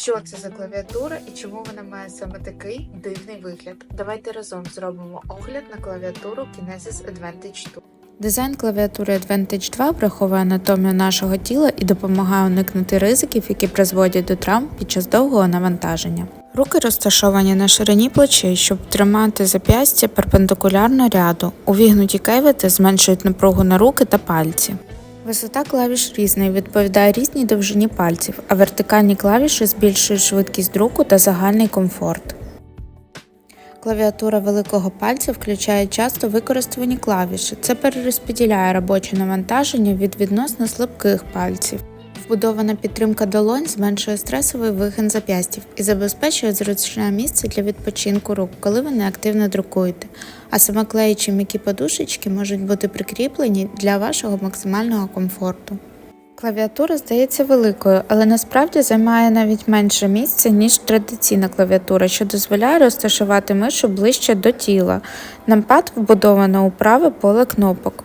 Що це за клавіатура і чому вона має саме такий дивний вигляд? Давайте разом зробимо огляд на клавіатуру Kinesis Advantage 2. Дизайн клавіатури Advantage 2 враховує анатомію нашого тіла і допомагає уникнути ризиків, які призводять до травм під час довгого навантаження. Руки розташовані на ширині плечей, щоб тримати зап'ястя перпендикулярно ряду. Увігнуті кевіти зменшують напругу на руки та пальці. Висота клавіш різна і відповідає різній довжині пальців, а вертикальні клавіші збільшують швидкість друку та загальний комфорт. Клавіатура великого пальця включає часто використані клавіші. Це перерозподіляє робоче навантаження від відносно слабких пальців. Вбудована підтримка долонь зменшує стресовий вигин зап'ястів і забезпечує зручне місце для відпочинку рук, коли ви не активно друкуєте. А самоклеючі м'які подушечки можуть бути прикріплені для вашого максимального комфорту. Клавіатура здається великою, але насправді займає навіть менше місця, ніж традиційна клавіатура, що дозволяє розташувати мишу ближче до тіла. Нампад вбудовано у праве поле кнопок.